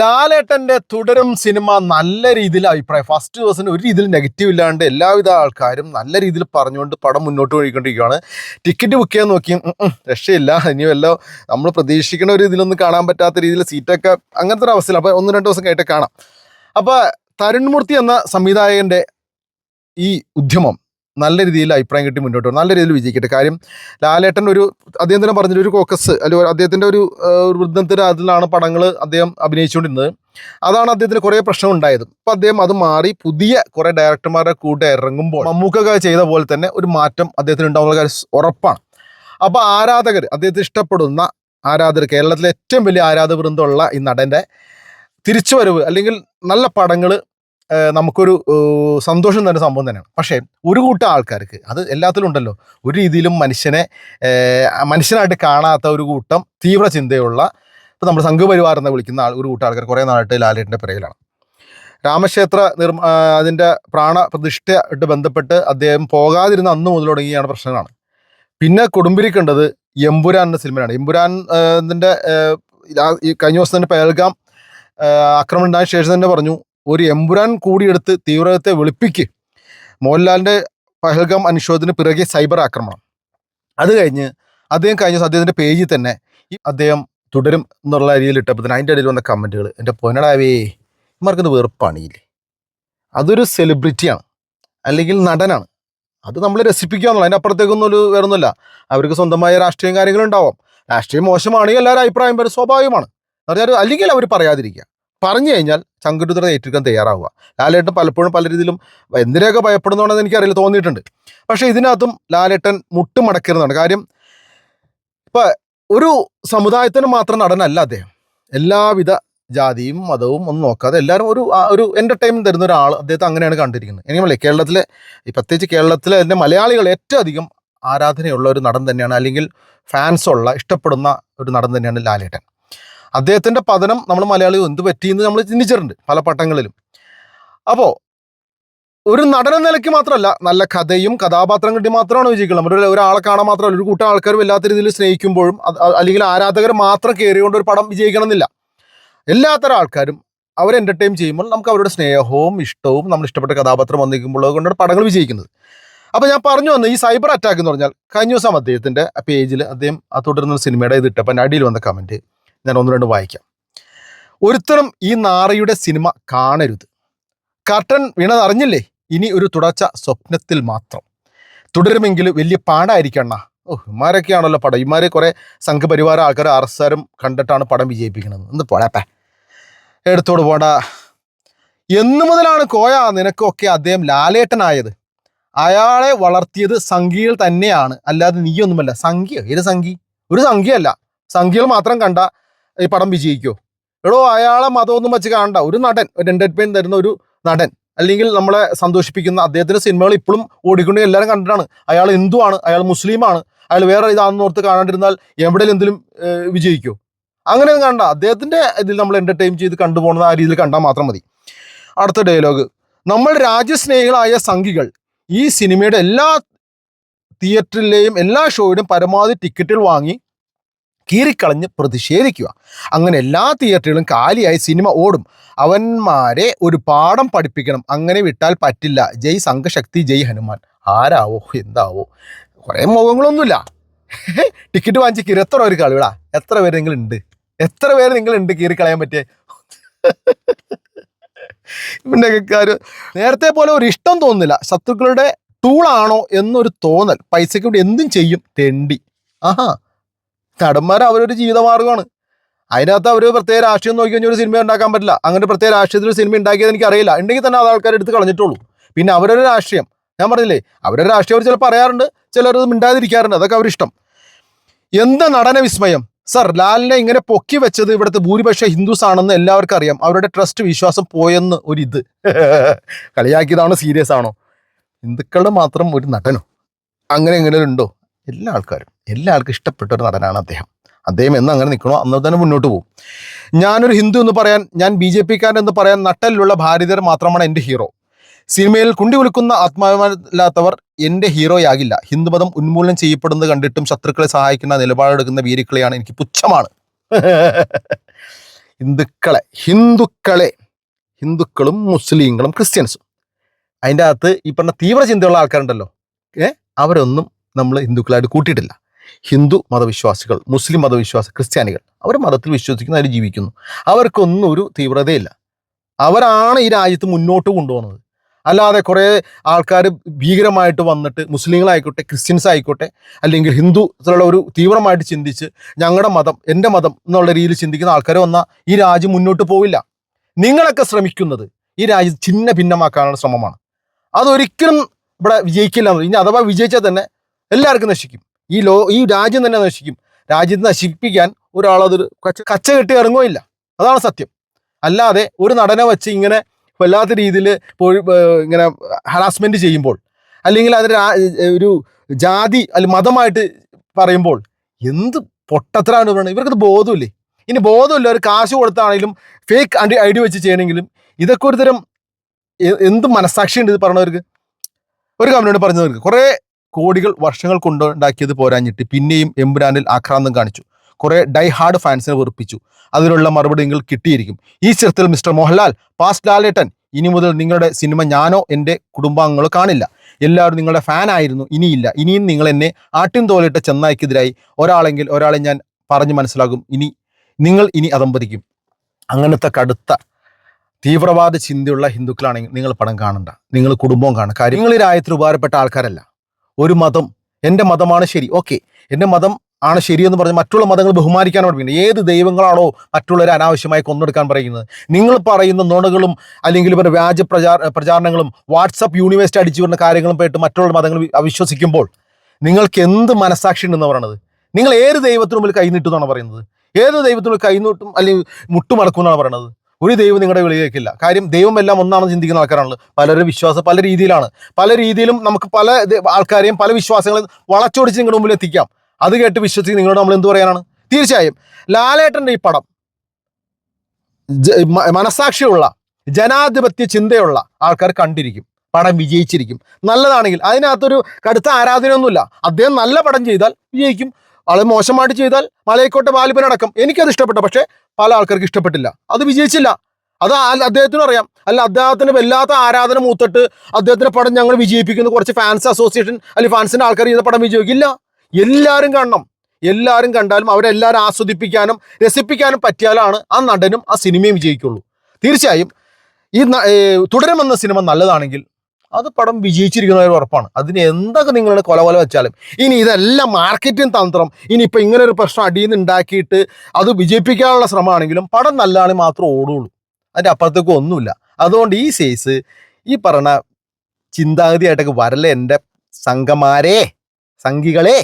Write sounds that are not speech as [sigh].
ലാലേട്ടന്റെ തുടരും സിനിമ നല്ല രീതിയിൽ അഭിപ്രായം. ഫസ്റ്റ് ദിവസം ഒരു രീതിയിൽ നെഗറ്റീവ് ഇല്ലാണ്ട് എല്ലാവിധ ആൾക്കാരും നല്ല രീതിയിൽ പറഞ്ഞുകൊണ്ട് പടം മുന്നോട്ട് പോയിക്കൊണ്ടിരിക്കുകയാണ്. ടിക്കറ്റ് ബുക്ക് ചെയ്യാൻ നോക്കി. രക്ഷയില്ല. ഇനി വല്ലോ നമ്മൾ പ്രതീക്ഷിക്കുന്ന ഒരു ഇതിലൊന്നും കാണാൻ പറ്റാത്ത രീതിയിൽ സീറ്റൊക്കെ അങ്ങനത്തെ ഒരു അവസ്ഥയില്ല അപ്പോൾ ഒന്ന് രണ്ട് ദിവസം കഴിഞ്ഞിട്ട് കാണാം. അപ്പോൾ തരുൺമൂർത്തി എന്ന സംവിധായകന്റെ ഈ ഉദ്യമം നല്ല രീതിയിൽ അഭിപ്രായം കിട്ടി മുന്നോട്ട് പോകും നല്ല രീതിയിൽ വിജയിക്കട്ടെ. കാര്യം ലാലേട്ടൻ ഒരു അദ്ദേഹം തന്നെ പറഞ്ഞൊരു ഒരു കോക്കസ് അല്ലെങ്കിൽ അദ്ദേഹത്തിന്റെ ഒരു വൃദ്ധത്തിന്റെ അതിലാണ് പടങ്ങൾ അദ്ദേഹം അഭിനയിച്ചുകൊണ്ടിരുന്നത്. അതാണ് അദ്ദേഹത്തിന് കുറേ പ്രശ്നം ഉണ്ടായത്. അപ്പം അദ്ദേഹം അത് മാറി പുതിയ കുറേ ഡയറക്ടർമാരുടെ കൂടെ ഇറങ്ങുമ്പോൾ മമ്മൂക്കൊക്കെ ചെയ്ത പോലെ തന്നെ ഒരു മാറ്റം അദ്ദേഹത്തിന് ഉണ്ടാവുന്ന കാര്യം ഉറപ്പാണ്. അപ്പോൾ ആരാധകർ അദ്ദേഹത്തെ ഇഷ്ടപ്പെടുന്ന ആരാധകർ കേരളത്തിലെ ഏറ്റവും വലിയ ആരാധ വൃന്ദമുള്ള ഈ നടന്റെ തിരിച്ചുവരവ് അല്ലെങ്കിൽ നല്ല പടങ്ങൾ നമുക്കൊരു സന്തോഷം തന്നെ സംഭവം തന്നെയാണ്. പക്ഷേ ഒരു കൂട്ടം ആൾക്കാർക്ക് അത് എല്ലാത്തിലും ഉണ്ടല്ലോ. ഒരു രീതിയിലും മനുഷ്യനെ മനുഷ്യനായിട്ട് കാണാത്ത ഒരു കൂട്ടം തീവ്ര ചിന്തയുള്ള ഇപ്പം നമ്മൾ സംഘപരിവാർ എന്ന് വിളിക്കുന്ന ആൾ ഒരു കൂട്ടം ആൾക്കാർ കുറേ നാളായിട്ട് ലാലേട്ടന്റെ പിറകിലാണ്. രാമക്ഷേത്ര നിർമ്മ അതിന്റെ പ്രാണപ്രതിഷ്ഠയായിട്ട് ബന്ധപ്പെട്ട് അദ്ദേഹം പോകാതിരുന്ന അന്ന് മുതൽ തുടങ്ങിയാണ് പ്രശ്നങ്ങളാണ്. പിന്നെ കൊടുമ്പിരി കണ്ടത് എമ്പുരാൻ എന്ന സിനിമയാണ് എമ്പുരാൻ ഇതിന്റെ കഴിഞ്ഞ ദിവസം തന്നെ പേൽഗാം ആക്രമണം ഉണ്ടായ ശേഷം തന്നെ പറഞ്ഞു ഒരു എമ്പുരാൻ കൂടിയെടുത്ത് തീവ്രത്തെ വെളുപ്പിക്ക്. മോഹൻലാലിന്റെ പഹൽഗാം അനുശോചന പിറകെ സൈബർ ആക്രമണം. അത് കഴിഞ്ഞ് അദ്ദേഹം കഴിഞ്ഞ അദ്ദേഹത്തിന്റെ പേജിൽ തന്നെ ഈ അദ്ദേഹം തുടരും എന്നുള്ള രീതിയിൽ ഇട്ടപ്പോൾ തന്നെ അതിന്റെ ഇടയിൽ വന്ന കമന്റുകൾ എന്റെ പൊന്നടാവേ ഇമാർക്കത് വെറുപ്പാണില്ലേ അതൊരു സെലിബ്രിറ്റിയാണ് അല്ലെങ്കിൽ നടനാണ്. അത് നമ്മൾ രസിപ്പിക്കുക എന്നുള്ള അതിന്റെ അപ്പുറത്തേക്കൊന്നും ഒരു വേറൊന്നുമില്ല. അവർക്ക് സ്വന്തമായ രാഷ്ട്രീയം കാര്യങ്ങളുണ്ടാവാം. രാഷ്ട്രീയം മോശമാണെങ്കിൽ എല്ലാവരും അഭിപ്രായം വരും സ്വാഭാവികമാണ്. പറഞ്ഞാൽ അല്ലെങ്കിൽ അവർ പറയാതിരിക്കുക. പറഞ്ഞു കഴിഞ്ഞാൽ ചങ്കുരുതര ഏറ്റെടുക്കാൻ തയ്യാറാവുക. ലാലേട്ടൻ പലപ്പോഴും പല രീതിയിലും എന്തിനൊക്കെ ഭയപ്പെടുന്നതാണെന്ന് എനിക്കറിയില്ല തോന്നിയിട്ടുണ്ട്. പക്ഷേ ഇതിനകത്തും ലാലേട്ടൻ മുട്ടുമടക്കരുന്നതാണ് കാര്യം ഇപ്പം ഒരു സമുദായത്തിന് മാത്രം നടനല്ല അദ്ദേഹം. എല്ലാവിധ ജാതിയും മതവും ഒന്നും നോക്കാതെ എല്ലാവരും ഒരു ഒരു എന്റർടൈൻമെന്റ് തരുന്ന ഒരാൾ അദ്ദേഹത്തെ അങ്ങനെയാണ് കണ്ടിരിക്കുന്നത്. എനിക്കല്ലേ കേരളത്തിലെ പ്രത്യേകിച്ച് കേരളത്തിലെ തന്നെ മലയാളികൾ ഏറ്റവും അധികം ആരാധനയുള്ള ഒരു നടൻ തന്നെയാണ് അല്ലെങ്കിൽ ഫാൻസുള്ള ഇഷ്ടപ്പെടുന്ന ഒരു നടൻ തന്നെയാണ് ലാലേട്ടൻ. അദ്ദേഹത്തിന്റെ പതനം നമ്മൾ മലയാളി എന്ത് പറ്റിയെന്ന് നമ്മൾ ചിന്തിച്ചിട്ടുണ്ട് പല പട്ടങ്ങളിലും. അപ്പോൾ ഒരു നടന നിലയ്ക്ക് മാത്രമല്ല നല്ല കഥയും കഥാപാത്രം കിട്ടി മാത്രമാണ് വിജയിക്കുന്നത്. നമ്മുടെ ഒരാളെ കാണാൻ മാത്രമല്ല ഒരു കൂട്ടം ആൾക്കാർ വല്ലാത്ത രീതിയിൽ സ്നേഹിക്കുമ്പോഴും അല്ലെങ്കിൽ ആരാധകർ മാത്രം കയറിയുകൊണ്ട് ഒരു പടം വിജയിക്കണമെന്നില്ല. എല്ലാത്തരം ആൾക്കാരും അവരെ എന്റർടൈൻ ചെയ്യുമ്പോൾ നമുക്ക് അവരുടെ സ്നേഹവും ഇഷ്ടവും നമ്മൾ ഇഷ്ടപ്പെട്ട കഥാപാത്രം വന്നിരിക്കുമ്പോൾ കൊണ്ടാണ് പടങ്ങൾ വിജയിക്കുന്നത്. അപ്പോൾ ഞാൻ പറഞ്ഞു വന്ന ഈ സൈബർ അറ്റാക്ക് എന്ന് പറഞ്ഞാൽ കഴിഞ്ഞ ദിവസം അദ്ദേഹത്തിന്റെ പേജിൽ അദ്ദേഹം ആ തുടർന്ന് സിനിമയുടെ ഇത് ഇട്ടപ്പോൾ അടിയിൽ വന്ന കമന്റ് ഞാൻ ഒന്ന് രണ്ട് വായിക്കാം. ഒരുത്തരം ഈ നാറയുടെ സിനിമ കാണരുത്. കർട്ടൻ വീണതറിഞ്ഞില്ലേ ഇനി ഒരു തുടർച്ച സ്വപ്നത്തിൽ മാത്രം. തുടരുമെങ്കിൽ വലിയ പാടായിരിക്കണ്ണ ഓ ഇമാരൊക്കെയാണല്ലോ പടം. ഇമാരെ കുറേ സംഘപരിവാര ആൾക്കാർ അറസ്സാരും കണ്ടിട്ടാണ് പടം വിജയിപ്പിക്കുന്നത്. ഒന്ന് പോടാപ്പേ എടുത്തോട് പോടാ. എന്നു മുതലാണ് കോയ നിനക്കൊക്കെ അദ്ദേഹം ലാലേട്ടനായത്. അയാളെ വളർത്തിയത് സംഖ്യയിൽ തന്നെയാണ്. അല്ലാതെ നീയൊന്നുമല്ല. സംഖ്യ. ഏത് സംഖ്യ? ഒരു സംഖ്യയല്ല. സംഖ്യകൾ മാത്രം കണ്ട ഈ പടം വിജയിക്കോ? എടോ അയാളെ മതമൊന്നും വെച്ച് കാണണ്ട. ഒരു നടൻ ഒരു എന്റർടൈൻമെന്റ് തരുന്ന ഒരു നടൻ. അല്ലെങ്കിൽ നമ്മളെ സന്തോഷിപ്പിക്കുന്ന അദ്ദേഹത്തിന്റെ സിനിമകൾ ഇപ്പോഴും ഓടിക്കൊണ്ട് എല്ലാവരും കണ്ടിട്ടാണ്. അയാൾ ഹിന്ദുവാണ് അയാൾ മുസ്ലിമാണ് അയാൾ വേറെ ഇതാണെന്ന് ഓർത്ത് കാണാണ്ടിരുന്നാൽ എവിടെയും എന്തെങ്കിലും വിജയിക്കോ? അങ്ങനെയൊന്നും കണ്ട. അദ്ദേഹത്തിന്റെ ഇതിൽ നമ്മൾ എന്റർടൈൻ ചെയ്ത് കണ്ടുപോകുന്ന ആ രീതിയിൽ കണ്ടാൽ മാത്രം മതി. അടുത്ത ഡയലോഗ് നമ്മൾ രാജ്യസ്നേഹികളായ സംഘികൾ ഈ സിനിമയുടെ എല്ലാ തിയേറ്ററിലെയും എല്ലാ ഷോയുടെയും പരമാവധി ടിക്കറ്റുകൾ വാങ്ങി കീറിക്കളഞ്ഞ് പ്രതിഷേധിക്കുക. അങ്ങനെ എല്ലാ തിയേറ്ററുകളും കാലിയായി സിനിമ ഓടും. അവന്മാരെ ഒരു പാഠം പഠിപ്പിക്കണം. അങ്ങനെ വിട്ടാൽ പറ്റില്ല. ജയ് സംഘശക്തി ജയ് ഹനുമാൻ. ആരാവോ? എന്താവോ? കുറേ മുഖങ്ങളൊന്നുമില്ല ടിക്കറ്റ് വാങ്ങിച്ച് കീറി. എത്ര പേര് കളിവിടാ എത്ര പേര് നിങ്ങളുണ്ട്? എത്ര പേര് നിങ്ങളുണ്ട് കീറിക്കളയാൻ പറ്റിയ? ഇവന്റെയൊക്കെ കാര്യം നേരത്തെ പോലെ ഒരു ഇഷ്ടം തോന്നുന്നില്ല. ശത്രുക്കളുടെ ടൂളാണോ എന്നൊരു തോന്നൽ. പൈസയ്ക്ക് വേണ്ടി എന്തും ചെയ്യും. തെണ്ടി. ആഹാ. നടന്മാർ അവരൊരു ജീവിതമാർഗമാണ്. അതിനകത്ത് അവർ പ്രത്യേക രാഷ്ട്രീയം നോക്കി കഴിഞ്ഞാൽ ഒരു സിനിമ ഉണ്ടാക്കാൻ പറ്റില്ല. അങ്ങനെ പ്രത്യേക രാഷ്ട്രീയത്തിൽ സിനിമ ഉണ്ടാക്കിയത് എനിക്ക് അറിയില്ല. ഉണ്ടെങ്കിൽ തന്നെ അത് ആൾക്കാർ എടുത്ത് കളഞ്ഞിട്ടുള്ളൂ പിന്നെ അവരൊരു രാഷ്ട്രീയം. ഞാൻ പറഞ്ഞില്ലേ അവരൊരു രാഷ്ട്രീയം അവർ ചിലപ്പോൾ പറയാറുണ്ട് ചിലർ മിണ്ടാതിരിക്കാറുണ്ട്. അതൊക്കെ അവരിഷ്ടം. എന്ത് നടന വിസ്മയം? സർ ലാലിനെ ഇങ്ങനെ പൊക്കി വെച്ചത് ഇവിടുത്തെ ഭൂരിപക്ഷ ഹിന്ദുസ് ആണെന്ന് എല്ലാവർക്കും അറിയാം. അവരുടെ ട്രസ്റ്റ് വിശ്വാസം പോയെന്ന് ഒരു ഇത് [laughs] കളിയാക്കിയതാണോ സീരിയസ് ആണോ? ഹിന്ദുക്കളുടെ മാത്രം ഒരു നടനോ? അങ്ങനെ എങ്ങനെ ഉണ്ടോ? എല്ലാ ആൾക്കാരും. എല്ലാ ആൾക്കും ഇഷ്ടപ്പെട്ട ഒരു നടനാണ് അദ്ദേഹം. അദ്ദേഹം എന്ന് അങ്ങനെ നിൽക്കണോ അന്ന് തന്നെ മുന്നോട്ട് പോകും. ഞാനൊരു ഹിന്ദു എന്ന് പറയാൻ ഞാൻ ബി ജെ പിക്കാരൻ എന്ന് പറയാൻ നട്ടലിലുള്ള ഭാരതീയർ മാത്രമാണ് എന്റെ ഹീറോ. സിനിമയിൽ കുണ്ടി വിളിക്കുന്ന ആത്മാവില്ലാത്തവർ എന്റെ ഹീറോയാകില്ല. ഹിന്ദുമതം ഉന്മൂലനം ചെയ്യപ്പെടുന്നത് കണ്ടിട്ടും ശത്രുക്കളെ സഹായിക്കുന്ന നിലപാടെടുക്കുന്ന വീരുക്കളെയാണ് എനിക്ക് പുച്ഛമാണ്. [laughs] ഹിന്ദുക്കളെ ഹിന്ദുക്കളെ ഹിന്ദുക്കളും മുസ്ലിങ്ങളും ക്രിസ്ത്യൻസും. അതിന്റെ അകത്ത് ഈ പറഞ്ഞ തീവ്ര ചിന്തയുള്ള ആൾക്കാരുണ്ടല്ലോ. ഏ? അവരൊന്നും നമ്മൾ ഹിന്ദുക്കളായിട്ട് കൂട്ടിയിട്ടില്ല. ഹിന്ദു മതവിശ്വാസികൾ മുസ്ലിം മതവിശ്വാസ ക്രിസ്ത്യാനികൾ അവർ മതത്തിൽ വിശ്വസിക്കുന്ന അവർ ജീവിക്കുന്നു. അവർക്കൊന്നും ഒരു തീവ്രതയില്ല. അവരാണ് ഈ രാജ്യത്ത് മുന്നോട്ട് കൊണ്ടുപോകുന്നത്. അല്ലാതെ കുറേ ആൾക്കാർ ഭീകരമായിട്ട് വന്നിട്ട് മുസ്ലിങ്ങളായിക്കോട്ടെ ക്രിസ്ത്യൻസ് ആയിക്കോട്ടെ അല്ലെങ്കിൽ ഹിന്ദു ഹിന്ദുത്തിലുള്ള ഒരു തീവ്രമായിട്ട് ചിന്തിച്ച് ഞങ്ങളുടെ മതം എന്റെ മതം എന്നുള്ള രീതിയിൽ ചിന്തിക്കുന്ന ആൾക്കാർ വന്നാൽ ഈ രാജ്യം മുന്നോട്ട് പോവില്ല. നിങ്ങളൊക്കെ ശ്രമിക്കുന്നത് ഈ രാജ്യം ചിന്ന ഭിന്നമാക്കാനുള്ള ശ്രമമാണ്. അതൊരിക്കലും ഇവിടെ വിജയിക്കില്ല ഇനി അഥവാ വിജയിച്ചാൽ തന്നെ എല്ലാവർക്കും നശിക്കും. ഈ ലോ ഈ രാജ്യം തന്നെ നശിക്കും. രാജ്യത്തെ നശിപ്പിക്കാൻ ഒരാളതൊരു കച്ച കച്ച കെട്ടി ഇറങ്ങുകയില്ല. അതാണ് സത്യം. അല്ലാതെ ഒരു നടനെ വെച്ച് ഇങ്ങനെ വല്ലാത്ത രീതിയിൽ ഇങ്ങനെ ഹറാസ്മെന്റ് ചെയ്യുമ്പോൾ അല്ലെങ്കിൽ അതിന് ഒരു ജാതി അല്ല മതമായിട്ട് പറയുമ്പോൾ എന്ത് പൊട്ടത്തരാണ് പറയുന്നത് ഇവർക്കത് ബോധമില്ലേ? ഇനി ബോധമില്ല ഒരു കാശ് കൊടുത്താണെങ്കിലും ഫേക്ക് ഐ ഐ ഡി വെച്ച് ചെയ്യണമെങ്കിലും ഇതൊക്കെ ഒരുതരം എന്ത് മനസ്സാക്ഷിയുണ്ട് ഇത് പറഞ്ഞവർക്ക്? ഒരു കമ്പനിയോട് പറഞ്ഞവർക്ക്. കുറേ കോടികൾ വർഷങ്ങൾ കൊണ്ടുണ്ടാക്കിയത് പോരാഞ്ഞിട്ട് പിന്നെയും എമ്പുരാനിൽ ആക്രാന്തം കാണിച്ചു. കുറെ ഡൈ ഹാർഡ് ഫാൻസിനെ വെറുപ്പിച്ചു. അതിനുള്ള മറുപടി നിങ്ങൾ കിട്ടിയിരിക്കും. ഈ ചിത്രത്തിൽ മിസ്റ്റർ മോഹൻലാൽ പാസ്റ്റ് ലാലേട്ടൻ ഇനി മുതൽ നിങ്ങളുടെ സിനിമ ഞാനോ എന്റെ കുടുംബാംഗങ്ങളോ കാണില്ല. എല്ലാവരും നിങ്ങളുടെ ഫാൻ ആയിരുന്നു ഇനിയില്ല. ഇനിയും നിങ്ങൾ എന്നെ ആട്ടിൻ തോലിട്ട ചെന്നായിക്കെതിരായി ഒരാളെങ്കിൽ ഒരാളെ ഞാൻ പറഞ്ഞു മനസ്സിലാകും. ഇനി നിങ്ങൾ ഇനി അതമ്പതിക്കും അങ്ങനത്തെ കടുത്ത തീവ്രവാദ ചിന്തയുള്ള ഹിന്ദുക്കളാണെങ്കിൽ നിങ്ങൾ പടം കാണണ്ട. നിങ്ങൾ കുടുംബവും കാണുക കാര്യം നിങ്ങൾ ഈ രാജ്യത്തിൽ ഉപകാരപ്പെട്ട ആൾക്കാരല്ല. ഒരു മതം എന്റെ മതമാണ് ശരി ഓക്കെ. എന്റെ മതം ആണ് ശരിയെന്ന് പറഞ്ഞ് മറ്റുള്ള മതങ്ങൾ ബഹുമാനിക്കാൻ പഠിപ്പിക്കുന്നത് ഏത് ദൈവങ്ങളാണോ മറ്റുള്ളവരെ അനാവശ്യമായി കൊന്നെടുക്കാൻ പറയുന്നത്? നിങ്ങൾ പറയുന്ന നുണകളും അല്ലെങ്കിൽ ഇവരുടെ വ്യാജ പ്രചാര പ്രചാരണങ്ങളും വാട്സപ്പ് യൂണിവേഴ്സിറ്റി അടിച്ചു വരുന്ന കാര്യങ്ങളും പോയിട്ട് മറ്റുള്ള മതങ്ങൾ അവിശ്വസിക്കുമ്പോൾ നിങ്ങൾക്ക് എന്ത് മനസാക്ഷി ഉണ്ടെന്ന് പറയണത്? നിങ്ങൾ ഏത് ദൈവത്തിന് മുമ്പിൽ എന്നാണ് നീട്ടുമെന്നാണ് പറയുന്നത്? ഏത് ദൈവത്തിന് കൈനീട്ടും അല്ലെങ്കിൽ മുട്ടുമടക്കും എന്നാണ് പറയുന്നത് ഒരു ദൈവം നിങ്ങളുടെ വിളിയേക്കില്ല കാര്യം ദൈവം എല്ലാം ഒന്നാണെന്ന് ചിന്തിക്കുന്ന ആൾക്കാരാണല്ലോ. പലരുടെ വിശ്വാസം പല രീതിയിലാണ്. പല രീതിയിലും നമുക്ക് പല ആൾക്കാരെയും പല വിശ്വാസങ്ങളും വളച്ചൊടിച്ച് നിങ്ങളുടെ മുമ്പിൽ എത്തിക്കാം. അത് കേട്ട് വിശ്വസിച്ച് നിങ്ങളോട് നമ്മൾ എന്ത് പറയാനാണ്? തീർച്ചയായും ലാലേട്ടന്റെ ഈ പടം മനസാക്ഷിയുള്ള ജനാധിപത്യ ചിന്തയുള്ള ആൾക്കാർ കണ്ടിരിക്കും. പടം വിജയിച്ചിരിക്കും. നല്ലതാണെങ്കിൽ അതിനകത്തൊരു കടുത്ത ആരാധനയൊന്നുമില്ല. അദ്ദേഹം നല്ല പടം ചെയ്താൽ വിജയിക്കും. ആൾ മോശമായിട്ട് ചെയ്താൽ മലയക്കോട്ടെ വാലിപ്പനടക്കം എനിക്കത് ഇഷ്ടപ്പെട്ടു പക്ഷേ പല ആൾക്കാർക്ക് ഇഷ്ടപ്പെട്ടില്ല. അത് വിജയിച്ചില്ല. അത് അദ്ദേഹത്തിനും അറിയാം. അല്ല അദ്ദേഹത്തിന് വല്ലാത്ത ആരാധന മൂത്തിട്ട് അദ്ദേഹത്തിന്റെ പടം ഞങ്ങൾ വിജയിപ്പിക്കുന്ന. കുറച്ച് ഫാൻസ് അസോസിയേഷൻ അല്ലെങ്കിൽ ഫാൻസിന്റെ ആൾക്കാർ ചെയ്ത പടം വിജയിക്കില്ല. എല്ലാവരും കാണണം. എല്ലാവരും കണ്ടാലും അവരെല്ലാവരും ആസ്വദിപ്പിക്കാനും രസിപ്പിക്കാനും പറ്റിയാലാണ് ആ നടനും ആ സിനിമയും വിജയിക്കുള്ളൂ. തീർച്ചയായും ഈ തുടരുമെന്ന സിനിമ നല്ലതാണെങ്കിൽ അത് പടം വിജയിച്ചിരിക്കുന്ന ഒരു ഉറപ്പാണ്. അതിന് എന്തൊക്കെ നിങ്ങളുടെ കൊല കൊല വെച്ചാലും. ഇനി ഇതെല്ലാം മാർക്കറ്റിംഗ് തന്ത്രം. ഇനിയിപ്പോൾ ഇങ്ങനെ ഒരു പ്രശ്നം അടിയിൽ നിന്ന് ഉണ്ടാക്കിയിട്ട് അത് വിജയിപ്പിക്കാനുള്ള ശ്രമമാണെങ്കിലും പടം നല്ലതാണെങ്കിൽ മാത്രമേ ഓടുള്ളൂ. അതിന്റെ അപ്പുറത്തേക്ക് ഒന്നുമില്ല. അതുകൊണ്ട് ഈ സൈസ് ഈ പറഞ്ഞ ചിന്താഗതിയായിട്ടൊക്കെ വരല്ലേ എന്റെ സംഘമാരേ സംഘികളെ